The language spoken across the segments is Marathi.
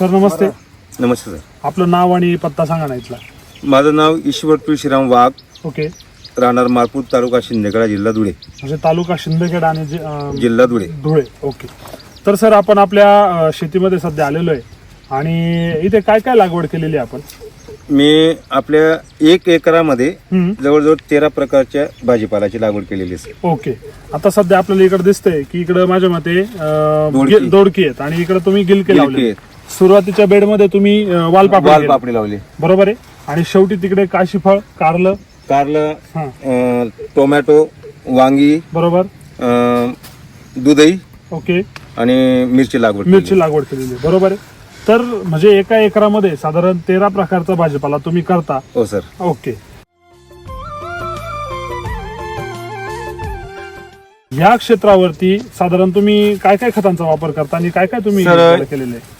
सर नमस्ते. नमस्ते सर. आपलं नाव आणि पत्ता सांगा ना इथला. माझं नाव ईश्वर तुळशीराम वाघ. ओके. राहणार मारपूर तालुका शिंदेकडा जिल्हा धुळे. म्हणजे तालुका शिंदखेडा आणि जि- अं, जिल्हा धुळे. धुळे. ओके. तर सर आपण आपल्या अं, शेतीमध्ये सध्या आलेलो आहे. आणि इथे काय काय लागवड केलेली आहे आपण? मी आपल्या एक एकरामध्ये हम्म. जवळजवळ तेरा प्रकारच्या भाजीपालाची लागवड केलेली आहे. ओके. आता सध्या आपल्याला इकडे दिसतंय की इकडे माझ्या मते अं, दोडकी. आहेत आणि इकडे तुम्ही गिलके गिलके लावले आहेत. सुरुवातीच्या बेडमध्ये तुम्ही अं, वालपापड वाल केले. पापडी लावली. बरोबर आहे? आणि शेवटी तिकडे काशीफळ कारलं. कारलं हा. अं, टोमॅटो वांगी बरोबर. अं, दुधई ओके. आणि मिरची लागवड मिरची. लागवड केलेली. आहे बरोबर आहे? तर म्हणजे एका एकरामध्ये साधारण तेरा प्रकारचा भाजीपाला तुम्ही करता. हो सर. ओके. या क्षेत्रावरती साधारण तुम्ही काय काय खतांचा वापर करता आणि काय काय तुम्ही केलेले? आहे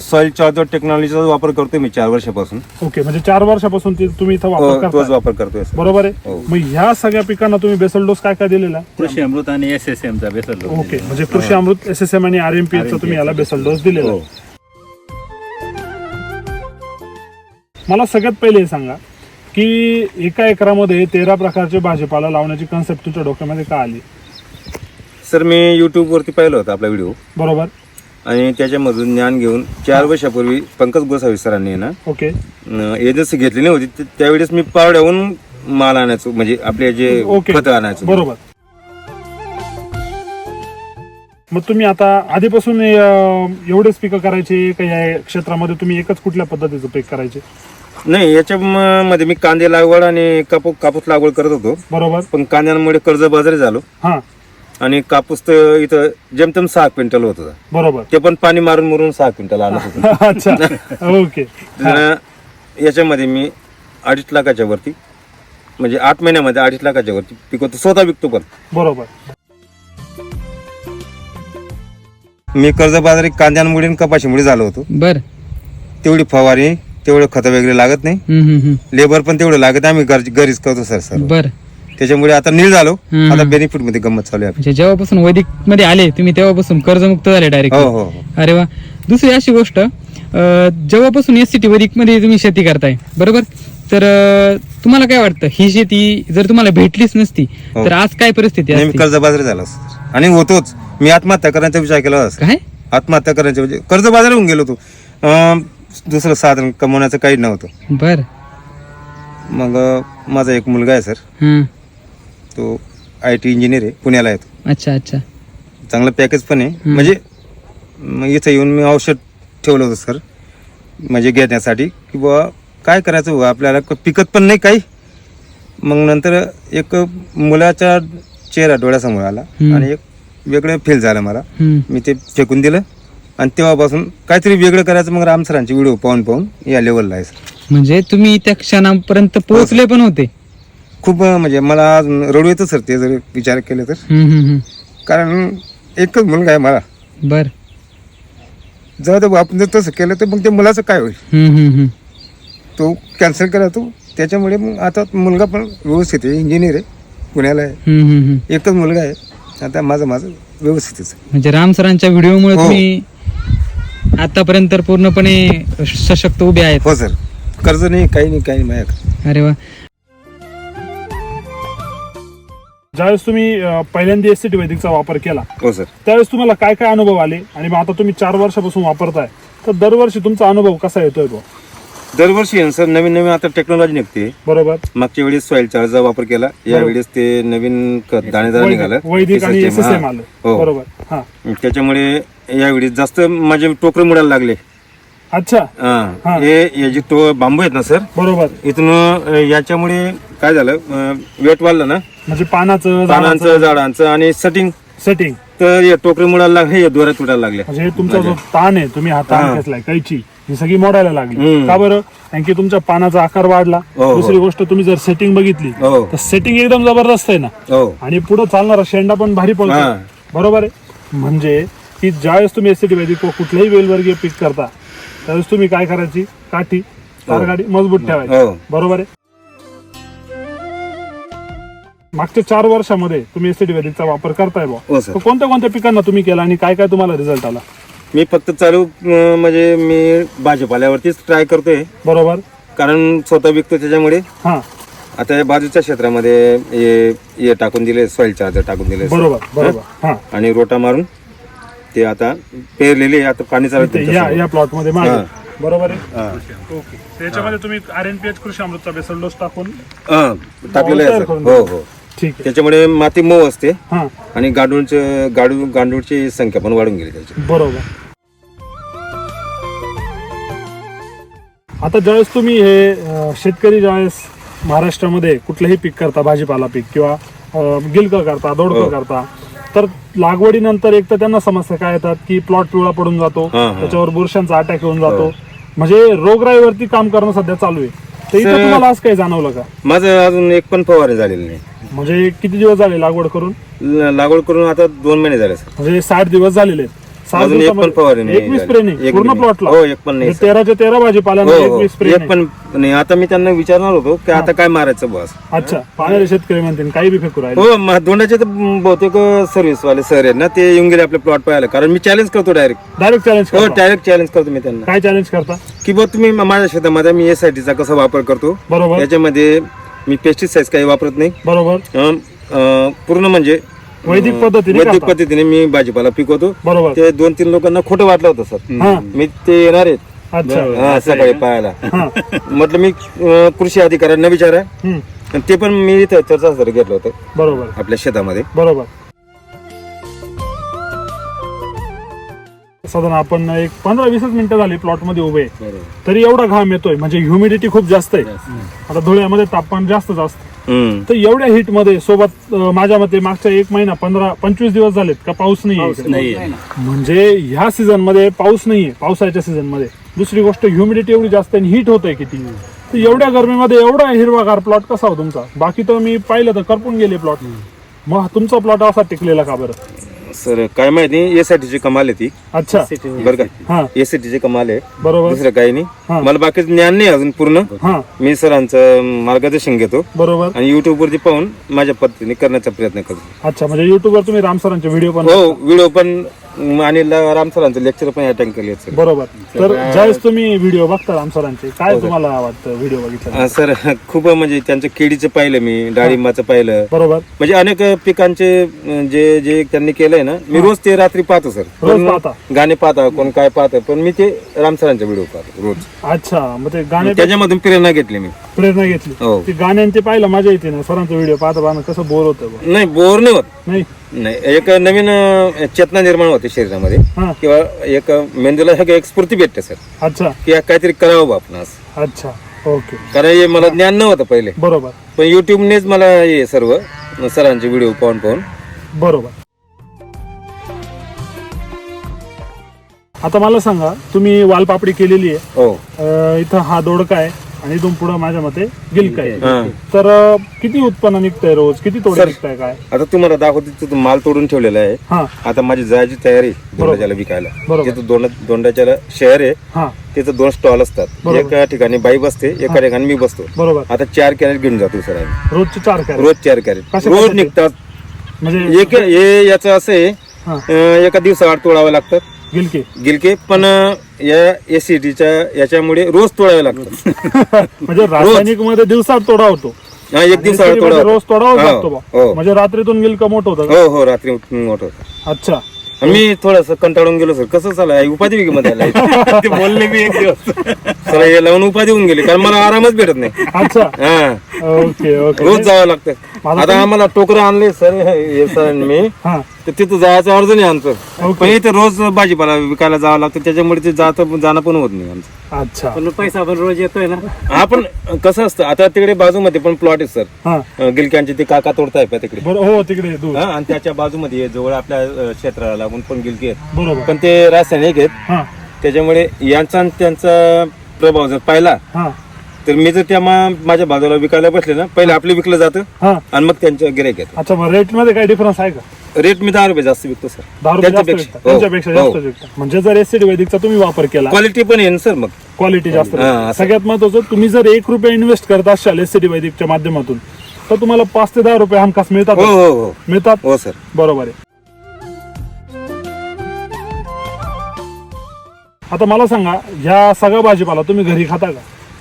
सॉइल चार्जर टेक्नॉलॉजीचा वापर करतोय मी चार वर्षापासून. ओके म्हणजे चार वर्षापासून ते तुम्ही इथं हो, वापर तोच करता वापर करतोय सर. बरोबर आहे? हो. मग ह्या सगळ्या पिकांना तुम्ही बेसल डोस काय काय दिलेला? कृषी अमृत आणि एस एस एम चा बेसल डोस ओके म्हणजे कृषी अमृत एस एस एम आणि आर एम पी तुम्ही याला बेसल डोस दिलेला हो. आहे. मला सगळ्यात पहिले हे सांगा की एका एकरामध्ये तेरा प्रकारचे भाजीपाला लावण्याची कन्सेप्ट तुमच्या डोक्यामध्ये का आली? सर मी युट्यूब वरती पाहिलं होतं आपला व्हिडिओ. बरोबर. आणि त्याच्यामधून ज्ञान घेऊन चार वर्षापूर्वी पंकज गोसावी सरांनी ना ओके. एजन्सी घेतली नव्हती ते- त्यावेळेस मी पावड्याहून माल आणायचो म्हणजे आपले जे ओके. खत आणायचो. बरोबर. मग तुम्ही आता आधीपासून अं, एवढेच पिकं करायचे का या क्षेत्रामध्ये तुम्ही एकच कुठल्या पद्धतीचं पीक करायचे? नाही याच्या म- मध्ये मी कांदे लागवड आणि कापूस कापूस लागवड करत होतो. बरोबर. पण कांद्यांमुळे कर्ज बाजारी झालो. हा. आणि कापूस तर इथं जेमतेम सहा क्विंटल होत होता. बरोबर. ते पण पाणी मारून मारून सहा क्विंटल आणत होतो. अच्छा. ओके. तर याच्यामध्ये मी अडीच लाखाच्या वरती म्हणजे आठ महिन्यामध्ये अडीच लाखाच्या वरती पिकवतो स्वतः विकतो पण. बरोबर. मी कर्जबाजारी कांद्यांमुळे आणि कपाशीमुळे झालो होतो. बर. तेवढी फवारी तेवढं खतं वगैरे लागत नाही. लेबर पण तेवढं लागत आम्ही घर- घरीच करतो सर सर बर. त्याच्यामुळे आता नील झालो. हम्म. आता बेनिफिटमध्ये गंमत चालू आहे आपली. म्हणजे जेव्हापासून वैदिकमध्ये आले तुम्ही तेव्हापासून कर्जमुक्त झाले डायरेक्ट हो हो हो. अरे वा. दुसरी अशी गोष्ट अं, जेव्हापासून एस टी वैदिकमध्ये तुम्ही शेती करताय बरोबर? तर अं, तुम्हाला काय वाटतं? ही शेती जर तुम्हाला भेटलीच नसती हो. तर आज काय परिस्थिती नाही मी असती? कर्जबाजारी झालो आणि होतोच. मी आत्महत्या करण्याचा विचार केला होता. काय? आत्महत्या करण्याचा म्हणजे कर्जबाजारी होऊन गेलो होतो. अं, दुसरं साधन कमवण्याचं काही नव्हतं. बर. मग अं, माझा एक मुलगा आहे सर. तो आय टी इंजिनियर आहे पुण्याला येतो अच्छा अच्छा. चांगलं पॅकेज पण आहे. म्हणजे मग इथं येऊन मी औषध ठेवलं होतं सर म्हणजे घेण्यासाठी की बुवा काय करायचं बुवा आपल्याला क- पिकत पण नाही काही. मग नंतर एक मुलाच्या चेहरा डोळ्यासमोर आला हम्म. आणि एक वेगळं फील झालं मला. मी ते फेकून दिलं. आणि तेव्हापासून काहीतरी वेगळं करायचं मग राम सरांचे व्हिडिओ पाहून पाहून या लेवलला आहे सर म्हणजे तुम्ही त्या क्षणापर्यंत पोहोचले पण होते. खूप म्हणजे मला आज रडू येतं सर ते जर विचार केले तर. कारण एकच मुलगा आहे मला. बर. जर ते आपण जर तसं केलं तर मग ते मुलाचं काय होईल? तो कॅन्सल केला तो त्याच्यामुळे मग आता मुलगा पण व्यवस्थित आहे इंजिनियर आहे पुण्याला आहे. एकच मुलगा आहे आता माझं माझं व्यवस्थितच. म्हणजे राम सरांच्या व्हिडिओमुळे हो. तुम्ही आतापर्यंत पूर्णपणे सशक्त उभे आहेत. हो सर. कर्ज नाही काही नाही काही नाही माझ्याकडे. अरे वा. ज्यावेळेस तुम्ही अं, पहिल्यांदा एस टी वैदिकचा वापर केला हो सर. त्यावेळेस तुम्हाला काय काय अनुभव आले? आणि मग आता तुम्ही चार वर्षापासून वापरताय तर दरवर्षी तुमचा अनुभव कसा येतोय तो दरवर्षी आहे ना सर नवीन नवीन आता टेक्नॉलॉजी निघते. बरोबर. मागच्या वेळेस सॉइल चार्जचा वापर केला या वेळेस ते नवीन खत दाणेदार निघालं. वैदिक आणि एस SSM, एस एम हा. आलं. हो. बरोबर. हा. त्याच्यामुळे यावेळी जास्त माझे टोकरे मुडायला लागले. अच्छा. हा. हा. हे हे जे तो बांबू आहेत ना सर बरोबर. इथून अं, याच्यामुळे काय झालं वेट वाढलं ना म्हणजे पानाचं पानांचं झाडांचं आणि सेटिंग सेटिंग तर हे टोकरी मुडायला लागले हे दोऱ्या तुटायला लागल्या म्हणजे तुमचा जो ताण आहे तुम्ही हा ताण घेतलाय कैची ही सगळी मोडायला लागली. हम्म. का बरं? कारण की तुमच्या पानाचा आकार वाढला. हो, हो. दुसरी गोष्ट तुम्ही जर सेटिंग बघितली हो. तर सेटिंग एकदम जबरदस्त आहे ना? हो. आणि पुढे चालणारा शेंडा पण भारी हा. पडतो बरोबर आहे? म्हणजे की ज्यावेळेस तुम्ही एसिडी वैदिक व कुठल्याही वेलवर्गीय पीक करता त्यावेळेस तुम्ही काय करायची? काठी तारगाडी मजबूत ठेवायची. हो बरोबर आहे? मागच्या चार वर्षामध्ये तुम्ही एसिडी वैदिकचा वापर करताय बुवा. हो सर. तर कोणत्या कोणत्या पिकांना तुम्ही केला आणि काय काय तुम्हाला रिझल्ट आला? मी फक्त चालू अं, म्हणजे मी भाजीपाल्यावरतीच ट्राय करतोय. बरोबर. कारण स्वतः विकतो त्याच्यामुळे. हा. आता या बाजूच्या क्षेत्रामध्ये हे हे टाकून दिले सॉइल चार्जर टाकून दिले बरोबर बरोबर. हा? आणि रोटा मारून ते आता पेरलेले आता पाणी चालत ते या या प्लॉटमध्ये मागे. हा. बरोबर आहे? ओके. त्याच्यामध्ये तुम्ही आर एन पी एच कृषी अमृतचा बेसल डोस टाकून टाकलेलं आहे हो. हो. ठीक आहे. त्याच्यामुळे माती मऊ असते हा. आणि गांडूळचं गाडू गांडूळची संख्या पण वाढून गेली त्याची. बरोबर. आता ज्यावेळेस तुम्ही हे अं, शेतकरी ज्यावेळेस महाराष्ट्रामध्ये कुठलंही पीक करता भाजीपाला पीक किंवा अं, गिलकं करता दोडकं हो. करता तर लागवडीनंतर एक तर त्यांना समस्या काय येतात की प्लॉट पिवळा पडून जातो हा, हा. त्याच्यावर बुरशांचा अटॅक येऊन जातो. हो. म्हणजे रोगराईवरती काम करणं सध्या चालू आहे. तर इथं सर- तुम्हाला आज काही जाणवलं का? माझं अजून एक पण फवारणी झालेली नाही. म्हणजे किती दिवस झाले लागवड करून? ल- लागवड करून आता दोन महिने झाले सर. म्हणजे साठ दिवस झालेले आहेत. अजून एक पण फवारणी नाही एकवीस झाली. स्प्रे नाही. एक पूर्ण नाही. प्लॉटला हो, एक पण नाही, म्हणजे. तेराच्या तेरा भाजीपाल्याला हो हो. एकवीस स्प्रे एक नाही. पण नाही. आता मी त्यांना विचारणार होतो की आता काय मारायचं बस. अच्छा. पाहणारे शेतकरी म्हणतील काही बी फेकू राहिले. हो म- तर बहुतेक सर्व्हिस वाले सर आहेत ना ते येऊन गेले आपले प्लॉट पाहायला. कारण मी चॅलेंज करतो डायरेक्ट डायरेक्ट चॅलेंज हो करता. डायरेक्ट चॅलेंज करतो मी त्यांना. काय चॅलेंज करता? की बा तुम्ही म- माझ्या शेतामध्ये मी एस आय टीचा कसा वापर करतो. बरोबर. याच्यामध्ये मी पेस्टिसाइड काही वापरत नाही. बरोबर. अं, अं, पूर्ण म्हणजे वैदिक पद्धतीने वैदिक करता. पद्धतीने मी भाजीपाला पिकवतो. बरोबर. ते दोन तीन लोकांना खोटं वाटलं होतं सर. हा. मी ते येणार आहेत. अच्छा. हा, सकाळी पाहायला. हा. म्हटलं मी अं, कृषी अधिकाऱ्यांना विचारा. हम्म. आणि ते पण मी इथं चर्चासत्र घेतलं होतं. बरोबर. आपल्या शेतामध्ये. बरोबर. साधारण आपण एक पंधरा वीसच मिनिटं झाली प्लॉटमध्ये उभे. आहे. तरी एवढा घाम येतोय म्हणजे ह्युमिडिटी खूप जास्त आहे. आता धुळ्यामध्ये तापमान जास्त जास्त. हम्म. तर एवढ्या हिटमध्ये सोबत अं, माझ्या मते मागच्या एक महिना पंधरा पंचवीस दिवस झालेत का पाऊस नाही नाही म्हणजे ह्या सीझनमध्ये पाऊस नाहीये पावसाळ्याच्या सीझनमध्ये. दुसरी गोष्ट ह्युमिडिटी एवढी जास्त आहे हिट होतंय किती. तर एवढ्या गरमीमध्ये एवढा हिरवागार प्लॉट कसा हो तुमचा? बाकी तर मी पाहिलं तर करपून गेले प्लॉट मग तुमचा प्लॉट असा टिकलेला का बरं? सर काय माहिती एसआयटीची कमाल आहे ती. अच्छा. बरं का? हा. एसआयटीची कमाल आहे. बरोबर. दुसरं काही नाही. मला बाकीचं ज्ञान नाही अजून पूर्ण. हा. मी सरांचं मार्गदर्शन घेतो. बरोबर. आणि युट्यूब वरती पाहून माझ्या पद्धतीने करण्याचा प्रयत्न करतो. अच्छा म्हणजे युट्यूबवर तुम्ही राम सरांचे व्हिडिओ पण हो व्हिडिओ पण आणि राम सरांचं लेक्चर पण अटेंड केले बरोबर. तर ज्यावेळेस तुम्ही व्हिडिओ बघता राम सरांचे काय तुम्हाला वाटतं व्हिडिओ बघितलं? सर खूप म्हणजे त्यांचं केळीचं पाहिलं मी डाळिंबाचं पाहिलं. बरोबर. म्हणजे अनेक पिकांचे जे जे त्यांनी केलंय ना मी रोज ते रात्री पाहतो सर? गाणे पाहता कोण काय पाहतं पण मी ते राम सरांचे व्हिडिओ पाहतो रोज. अच्छा मग ते गाणे त्याच्यामधून प्रेरणा घेतली मी. प्रेरणा घेतली. हो. ती गाण्यांचे पाहिलं मजा येते ना. सरांचा व्हिडिओ पाहता पाहणं कसं बोर होतं बा. नाही बोर नाही होत. नाही? नाही एक नवीन अं, चेतना निर्माण होते शरीरामध्ये. हा. किंवा एक मेंदूला एक एक स्फूर्ती भेटते सर. अच्छा. की या काहीतरी करावं बा आपण असं अच्छा. ओके. कारण हे मला ज्ञान नव्हतं पहिले. बरोबर. पण युट्यूबनेच मला हे सर्व सरांचे व्हिडिओ पाहून पाहून. बरोबर. आता मला सांगा तुम्ही वालपापडी केलेली आहे. हो. अं, इथं हा दोडका आहे. आणि इथून पुढं माझ्या मते गिलका आहे. हा. तर अं, किती उत्पन्न निघतंय रोज? किती तोडे सर. निघताय काय? आता तुम्हाला दाखवतो तिथं माल तोडून ठेवलेला आहे. हा. आता माझी जायची तयारी दोंडाच्याला विकायला. बरोबर. तिथं दोंड दोंडाच्याला शहर आहे हा. तिथं दोन स्टॉल असतात. बरोबर. एका ठिकाणी बाई बसते एका ठिकाणी मी बसतो. बरोबर. आता चार कॅरेट घेऊन जातो सर आम्ही. रोजचे चार कॅरेट. रोज चार कॅरेट. कशा रोज? निघतात. म्हणजे एक हे याचं असं आहे हा. अं, एका दिवसाआड तोडावं लागतं. गिलके. गिलके पण या एसिडीच्या याच्यामुळे रोज तोडावे लागतात. म्हणजे रासायनिकमध्ये दिवसात तोडा होतो. हा, एक तोडावं. रोज तोडावाच हो, लागतो बा. हो. म्हणजे रात्रीतून गिलका मोठं होतं का? हो हो रात्री उठून मोठं होतं. अच्छा. मी थोडस कंटाळून गेलो सर. कसं चालू उपाधी मध्ये आला. ते बोलले मी एक दिवस. सर हे लावून उपाधी होऊन गेली कारण मला आरामच भेटत नाही. अच्छा. हा. Okay okay. रोज जावं लागतं. आता आम्हाला टोकरं आणले सर हे सर मी हा. तर तिथं जायचं अर्ज नाही आमचं. पण इथे रोज भाजीपाला विकायला जावं लागतं. त्याच्यामुळे ते जात जाणं पण होत नाही आमचं. अच्छा. पण पैसा पण रोज येतोय ना. आपण कसं असतं आता तिकडे बाजूमध्ये पण प्लॉट आहे सर हा. गिलक्यांचे ते काका तोडताय पहा तिकडे. हो तिकडे दूर. हा, आणि त्याच्या बाजूमध्ये जवळ आपल्या अं, क्षेत्राला लागून पण गिलके आहेत. बरोबर. पण ते रासायनिक आहेत. हा. त्याच्यामुळे यांचा आणि त्यांचा प्रभाव जर पाहिला हा. तर मी जर त्या मा- माझ्या बाजूला विकायला बसले ना पहिले आपले विकलं जातं हा. आणि मग त्यांच्या गिरायक येतं. अच्छा मग रेटमध्ये काही डिफरन्स आहे का? रेट मी दहा रुपये जास्त विकतो सर दहा रुपये जास्त त्यांच्यापेक्षा. विकता? त्यांच्यापेक्षा हो, जास्त हो. विकता? म्हणजे जर एसिड वैदिकचा तुम्ही वापर केला क्वालिटी पण ना सर मग. क्वालिटी जास्त हा, राहते. असं. सगळ्यात महत्वाचं तुम्ही जर एक रुपये इन्व्हेस्ट करत असाल एसिडी वैदिकच्या माध्यमातून तर तुम्हाला पाच ते दहा रुपये हमखास मिळतात. हो हो हो. मिळतात? हो सर बरोबर आहे. आता मला सांगा ह्या सगळा भाजीपाला तुम्ही घरी खाता का?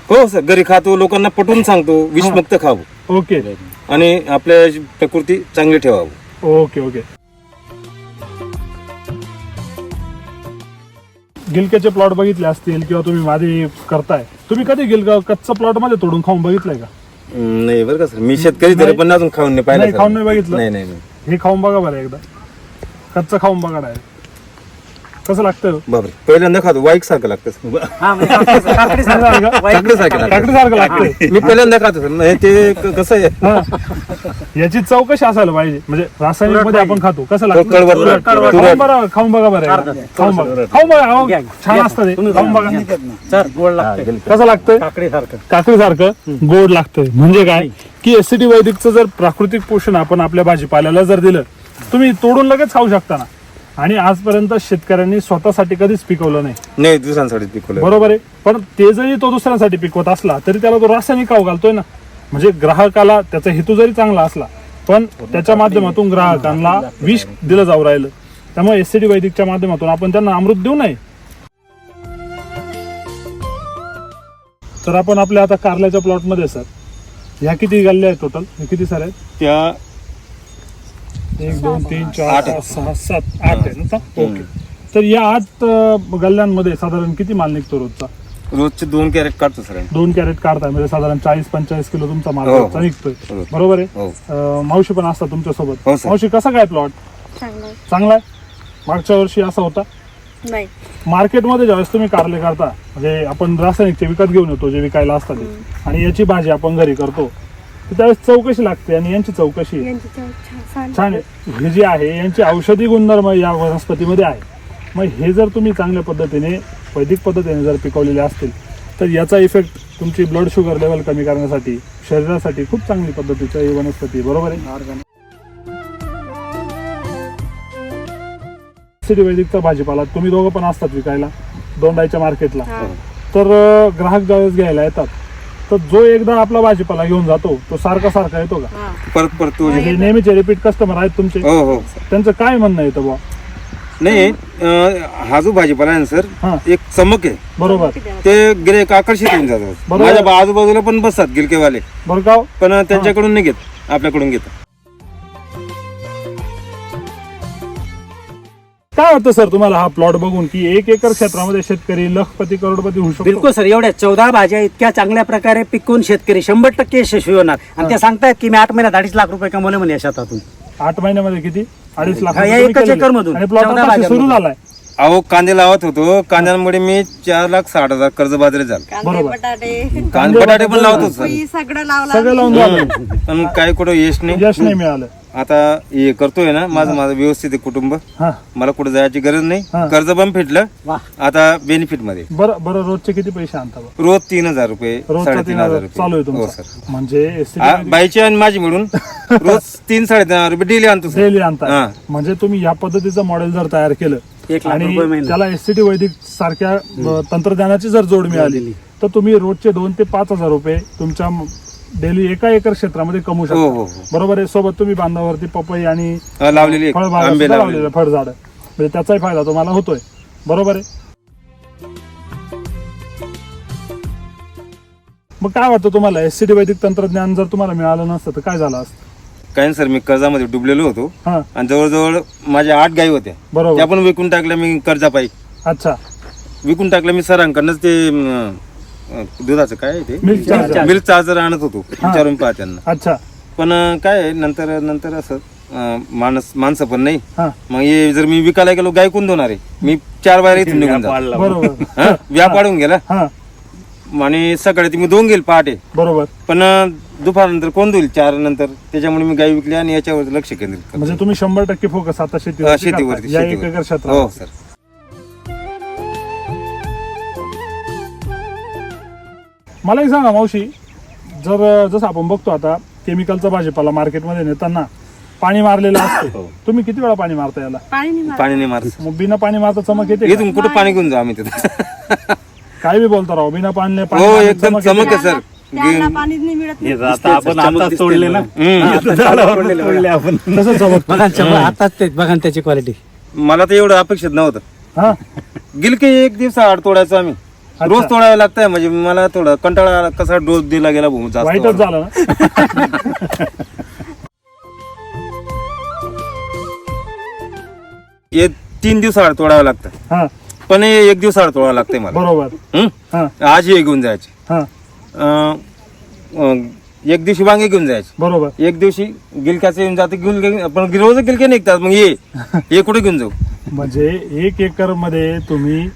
हो सर घरी खातो लोकांना पटवून सांगतो विषमुक्त खावं. ओके. आणि आपल्या प्रकृती चांगली ठेवावं. ओके ओके गिलक्याचे प्लॉट बघितले असतील किंवा तुम्ही माझे करताय तुम्ही कधी गिलका कच्चा प्लॉटमध्ये तोडून खाऊन बघितलंय का नाही बरं का सर मी शेतकरी तरी. पण अजून खाऊन नाही पाहिलं नाही. खाऊन नाही बघितलं? नाही नाही नाही. हे खाऊन बघा बरं एकदा कच्चं खाऊन बघा डायरेक्ट कसं लागतं? बापरे. पहिल्यांदा खातो. वाईक सारखं लागतं. हा म्हणजे काकडी- काकडीसारखं. काकडीसारखं लागतं. काकडीसारखं लागतं. मी पहिल्यांदा खातो सर. नाही ते क- कसं आहे? हा. याची चव कशी असायला पाहिजे. म्हणजे रासायनिकमध्ये आपण खातो. कसं लागतं? तुरट. खाऊन बरं. खाऊन बघा बरं एकदा. खाऊन बघा. खाऊन बघा. अहो, घ्या, छान. असतं ते. तुम्ही खाऊन बघा. सर गोड लागतं कसं लागतंय? काकडीसारखं काकडीसारखं गोड लागतंय. म्हणजे काय? की एसिडी वैदिकचं जर प्राकृतिक पोषण आपण आपल्या भाजीपाल्याला जर दिलं तुम्ही तोडून लगेच खाऊ शकता ना. आणि आजपर्यंत शेतकऱ्यांनी स्वतःसाठी कधीच पिकवलं नाही. नाही दुसऱ्यांसाठी पिकवलं. बरोबर आहे. पण ते जरी तो दुसऱ्यासाठी पिकवत असला तरी त्याला तो रासायनिक खाऊ घालतोय ना. म्हणजे ग्राहकाला त्याचा हेतू जरी चांगला असला पण त्याच्या माध्यमातून ग्राहकांना विष दिलं जाऊ राहिलं. त्यामुळे एससीडी वैदिकच्या माध्यमातून आपण त्यांना अमृत देऊ नये. तर आपण आपल्या आता कारल्याच्या प्लॉटमध्ये सर ह्या किती गल्ल्या आहेत टोटल हे किती सर आहेत? त्या एक दोन तीन चार पाच सहा सात आठ आहे ना ओके. तर या आठ अं, गल्ल्यांमध्ये साधारण किती माल निघतो रोजचा? रोजचे दोन कॅरेट काढतो सर आम्ही. दोन कॅरेट काढताय म्हणजे साधारण चाळीस पंचेचाळीस किलो तुमचा माल हो, हो. निघतोय. हो. बरोबर आहे? हो. अं, मावशी पण असतात तुमच्यासोबत हो, सर. मावशी कसा काय प्लॉट चांगलं चांगला आहे? मागच्या वर्षी असा होता? नाही. मार्केटमध्ये ज्यावेळेस तुम्ही कारले करता म्हणजे आपण रासायनिकचे विकत घेऊन येतो जे विकायला असतात ते. आणि याची भाजी आपण घरी करतो. तर त्यावेळेस चौकशी लागते आणि यांची चौकशी आहे. यांची चव छान हे जे आहे यांची औषधी गुणधर्म या वनस्पतीमध्ये आहे मग हे जर तुम्ही चांगल्या पद्धतीने वैदिक पद्धतीने जर पिकवलेले असतील तर याचा इफेक्ट तुमची ब्लड शुगर लेवल कमी करण्यासाठी शरीरासाठी खूप चांगली पद्धतीचं ही वनस्पती आहे. बरोबर आहे सिटी वैदिकचा भाजीपाला तुम्ही दोघं पण असतात विकायला दोंडाईच्या मार्केटला हा. तर अं, ग्राहक ज्यावेळेस घ्यायला येतात तर जो एकदा आपला भाजीपाला घेऊन जातो तो सारखा सारखा येतो का? हा. परत परत तो हे नेहमीचे रिपीट कस्टमर आहेत तुमचे. हो हो. त्यांचं काय म्हणणं येतं बुवा? नाही अं, हा जो भाजीपाला आहे ना सर हा. एक चमक आहे. बरोबर. ते गिरेक आकर्षित होऊन जातात. बरोबर. माझ्या बा- आजूबाजूला पण बसतात गिलकेवाले बरं का हो? पण त्यांच्याकडून नाही घेत आपल्याकडून घेतात. काय वाटतं सर तुम्हाला हा प्लॉट बघून की एक एकर क्षेत्रामध्ये शेतकरी लखपती करोडपती होऊ शकतो? बिलकुल सर एवढ्या चौदा भाज्या इतक्या चांगल्या प्रकारे पिकवून शेतकरी शंभर टक्के यशस्वी होणार. आणि ते सांगतायत की मी आठ महिन्यात अडीच लाख रुपये कमवले म्हणे या शेतातून. आठ महिन्यामध्ये किती? अडीच लाख हा, या एकच. आणि चौदा आता सुरू. झालाय. अहो कांदे लावत होतो. कांद्यांमुळे मी चार लाख साठ हजार कर्ज बाजारी झालं. कांदे बरोबर. बटाटे. कांदे बटाटे पण लावत होतो सर. सगळं लावलं सगळं लावून झालं पण काय कुठं यश नाही. यश नाही मिळालं. आता हे करतोय ना माझं माझं व्यवस्थित आहे कुटुंब. हा. मला कुठं जायची गरज हा. नाही कर्ज पण फिटलं वा. आता बेनिफिटमध्ये. बरं बरं रोजचे किती पैसे आणता बरं? रोज तीन हजार रुपये रोजचा साडेतीन तीन हजार हजार चालू आहे रुपये हो तुमचा सर. म्हणजे हा, बाईची आणि माझी मिळून रोज तीन साडेतीन हजार रुपये डेली आणतो सर. डेली आणता हा. म्हणजे तुम्ही या पद्धतीचं मॉडेल जर तयार केलं आणि रुपये महिना. त्याला एससीटी वैदिक सारख्या अ, तंत्रज्ञानाची जर जोड मिळाली तर तुम्ही रोजचे दोन ते पाच हजार रुपये तुमच्या डेली एका एकर क्षेत्रामध्ये कमवू हो शकता. हो हो. बरोबर आहे सोबत तुम्ही बांधावरती पपई आणि लावलेली एक फळबागा आंबे सुद्धा लावलेले. लावलेले फळझाड. म्हणजे त्याचाही फायदा तुम्हाला होतोय. बरोबर आहे? मग काय वाटतं तुम्हाला? एससीटी वैदिक तंत्रज्ञान जर तुम्हाला मिळालं नसतं तर काय झालं असतं? काय नाही सर मी कर्जामध्ये डुबलेलो होतो. हा. आणि जवळजवळ माझ्या आठ गायी होत्या. बरोबर. त्या पण विकून टाकल्या मी कर्जापायी. अच्छा. विकून टाकलं मी सरांकडनंच ते अं, दुधाचं काय आहे ते? Milk charger. Milk charger. आणत होतो. विचारून पहा त्यांना. अच्छा. पण अं, काय आहे, नंतर नंतर असं अं, माणस माणसं पण नाही. हा. मग हे जर मी विकायला गेलो गाय कोण देणार आहे? मी चार बाहेर इथून निघून जातो. बरोबर. हा? व्याप वाढून गेला? हा. आणि सकाळी ती मी दोन गेल पहाटे. बरोबर. पण अं, दुपारनंतर कोण देईल चार नंतर. त्याच्यामुळे मी गाय विकली आणि याच्यावर लक्ष केंद्रित करतो. म्हणजे तुम्ही शंभर टक्के फोकस आता हा, शेतीवरती शेतीवरती करताय. या एक एकर शेतीवरती हो क्षेत्रात सर. मला एक सांगा मावशी जर जसं आपण बघतो आता केमिकलचा भाजीपाला मार्केटमध्ये नेताना पाणी मारलेलं असते तुम्ही किती वेळा पाणी मारता याला? पाणी नाही मारत. पाणी नाही मारत. मग बिना पाणी मारता चमक येते का? इथून कुठं पाणी घेऊन जाऊ आम्ही तिथं? काय बी बोलता राव बिना पाणी पाणी हो एकदम चमक येते. चमक आहे सर. त्याला पाणीच नाही मिळत. नाही. आता आपण आता तोडले ना. हम्म. तोडले आपण. तसं चमक बघा चपळ आताच ते बघा ना त्याची क्वालिटी मला तर एवढं अपेक्षित नव्हतं. हा? गिलके एक दिवस आड तोडायचो आम्ही. रोज तोडावं लागतंय म्हणजे मला थोडं कंटाळा आला, कसा डोस दिला गेला भाऊ जास्त वाईटच झालं ना? हे तीन दिवस आड तोडावं लागतं. हा. पण हे एक दिवस आड तोडावं लागतंय मला. बरोबर. हं? हा. आज हे घेऊन जायचे. हा. अं, अं, एक दिवशी वांगे घेऊन जायचे. बरोबर. एक दिवशी गिलक्याचे येऊन जाते घेऊन गे- पण रोज गिलके निघतात मग ये. हे कुठे घेऊन जाऊ? म्हणजे एक एकरमध्ये तुम्ही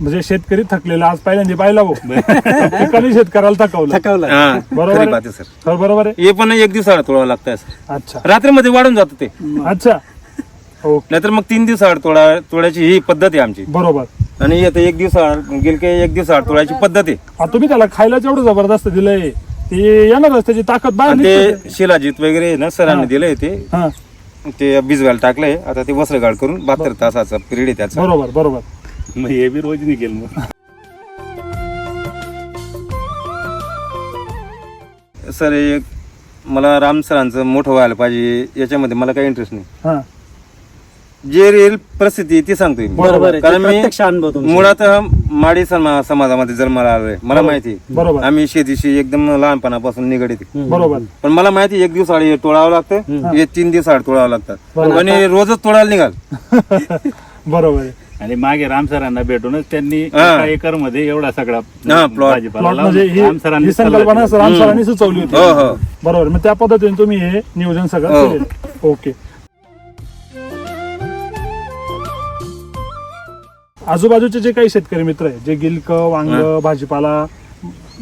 म्हणजे शेतकरी थकलेला आज पहिल्यांदा पाहिला भाऊ. पिकाने शेतकऱ्याला थकवलं. थकवलं. हा बरोबर खरी आहे. बात आहे सर. तर बरोबर आहे? हे पण एक दिवस आड तोडावं लागतंय सर. अच्छा. रात्रीमध्ये वाढून जातं ते. अच्छा. ओके. नाहीतर मग तीन दिवस आड तोडा तोडायची ही पद्धत आहे आमची. बरोबर. आणि येतं एक दिवस आड गिलके एक दिवस आड तोडायची पद्धत आहे. आता तुम्ही त्याला खायला जेवढं जबरदस्त दिलंय ते येणारच त्याची ताकद बाहेर आणि निघते. ते शिलाजीत वगैरे आहे ना सरांनी दिलंय ते. हा. ते भिजवायला टाकलंय आता ते वस्त्रगाळ करून बहात्तर तासाचा पिरियड आहे त्याचा. बरोबर बरोबर. मग हे बी रोज निघेल मग सर एक मला राम सरांचं मोठं व्हायला पाहिजे याच्यामध्ये मला काही इंटरेस्ट नाही हा जे रिअल परिस्थिती आहे ती सांगतोय मी. बरोबर आहे. कारण मी प्रत्यक्ष अनुभव तुमचे. मुळात माडी समा- समाजामध्ये जन्माला आलोय मला माहिती आहे. बरोबर आम्ही शेतीशी एकदम लहानपणापासून निगडीत आहे. बरोबर पण मला माहिती आहे, एक दिवस आड हे तोडावं लागतं हे तीन दिवस आड तोडावं लागतात बरोबर. आणि रोजच तोडायला निघाल बरोबर आहे आणि मागे राम सरांना भेटूनच त्यांनी. एका एकरमध्ये एवढा सगळा हा, plot. भाजीपाला लावला. म्हणजे ही राम सरांनी ही सल्ला संकल्पना दिला. राम सरांनी सुचवली होती हो हो बरोबर मग त्या पद्धतीने तुम्ही हे नियोजन सगळं हो. ओके आजूबाजूचे जे काही शेतकरी मित्र आहे जे गिलक वांग भाजीपाला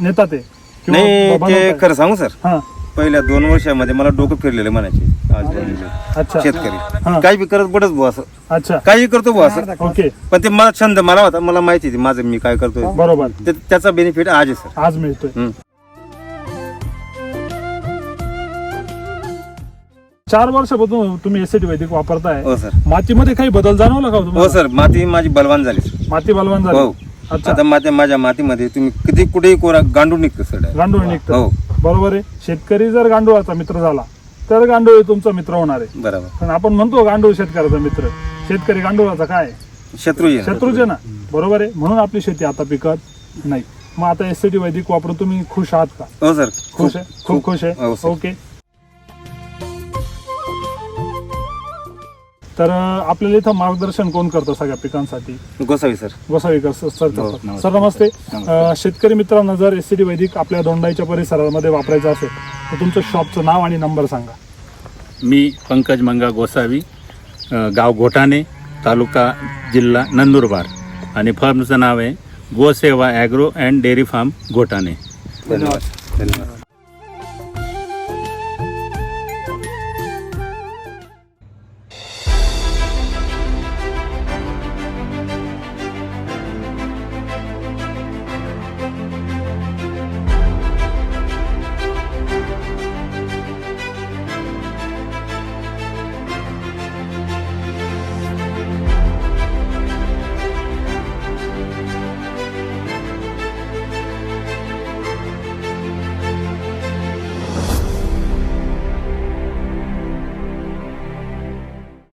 नेतात आहे किंवा नाही ते. खरं सांगू सर हा पहिल्या दोन वर्षामध्ये मला डोकं फिरलेले म्हणायचे अच्छा. हा. शेतकरी काही बी करत पडत भाऊ असं. अच्छा. काही करतो भाऊ असं. ओके. पण ते मला छंद मला होता मला माहिती आहे माझं मी काय करतोय. बरोबर. ते- त्याचा बेनिफिट आज आहे सर आज मिळतोय. हम्म. चार वर्षापासून तुम्ही एसटी वैदिक वापरताय. हो सर मातीमध्ये काही बदल जाणवला का हो हो तुम्हाला सर माती माझी बलवान झाली सर माती बलवान हो. झाली अच्छा. आता माझ्या माझ्या मातीमध्ये तुम्ही किती कुठेही कोरा गांडून निघतो सर direct. गांडूळ निघतं. हो. बरोबर आहे. शेतकरी जर गांडूळाचा मित्र झाला तर गांडूळ तुमचा मित्र होणार आहे. बरोबर. पण आपण म्हणतो गांडूळ शेतकऱ्याचा मित्र. शेतकरी गांडूळाचा काय आहे? शत्रू आहे. शत्रूच आहे ना? बरोबर आहे. म्हणून आपली शेती आता पिकत नाही. मग आता एस टी वैदिक वापरून तुम्ही खुश आहात का? हो सर. खुश आहे? खूप खुश हो, आहे सर. ओके तर आपल्याला इथं मार्गदर्शन कोण करतं सगळ्या पिकांसाठी? Gosavi sir. Gosavikar sir sir करतात. नमस्कार. सर नमस्ते. नमस्कार. अं, शेतकरी मित्रांना जर एस टी वैदिक आपल्या दोंडाईच्या परिसरामध्ये वापरायचं असेल तर तुमचं शॉपचं नाव आणि नंबर सांगा. मी पंकज मंगा गोसावी अ, गाव घोटाणे तालुका जिल्हा नंदुरबार. आणि फर्मचं नाव आहे Gosewa agro and dairy farm Ghotane. धन्यवाद. धन्यवाद.